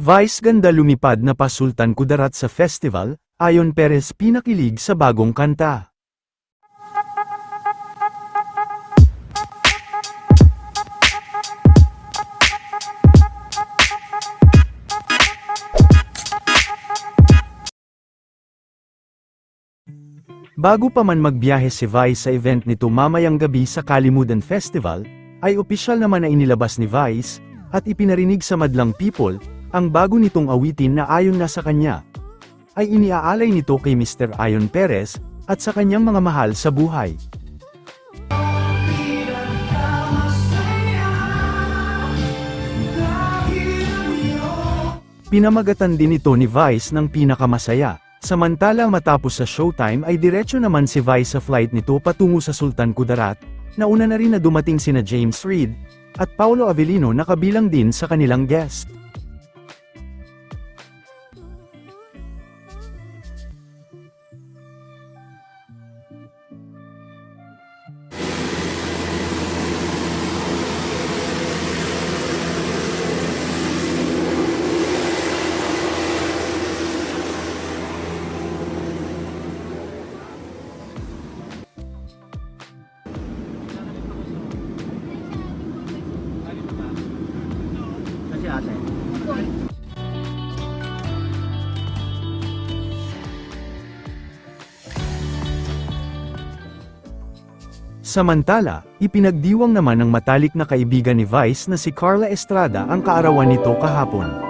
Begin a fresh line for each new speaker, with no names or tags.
Vice ganda lumipad na pa Sultan Kudarat sa festival, ayon Perez pinakilig sa bagong kanta. Bago pa man magbiyahe si Vice sa event nito mamayang gabi sa Kalimudan Festival, ay opisyal naman na inilabas ni Vice, at ipinarinig sa madlang people, ang bago nitong awitin na ayon na sa kanya. Ay iniaalay nito kay Mr. Ayon Perez, at sa kanyang mga mahal sa buhay. Pinamagatan din ito ni Vice ng pinakamasaya. Samantala matapos sa showtime ay diretso naman si Vice sa flight nito patungo sa Sultan Kudarat, nauna na rin na dumating sina James Reid, at Paulo Avellino na kabilang din sa kanilang guest.
Ate.
Samantala, ipinagdiwang naman ng matalik na kaibigan ni Vice na si Carla Estrada ang kaarawan nito kahapon.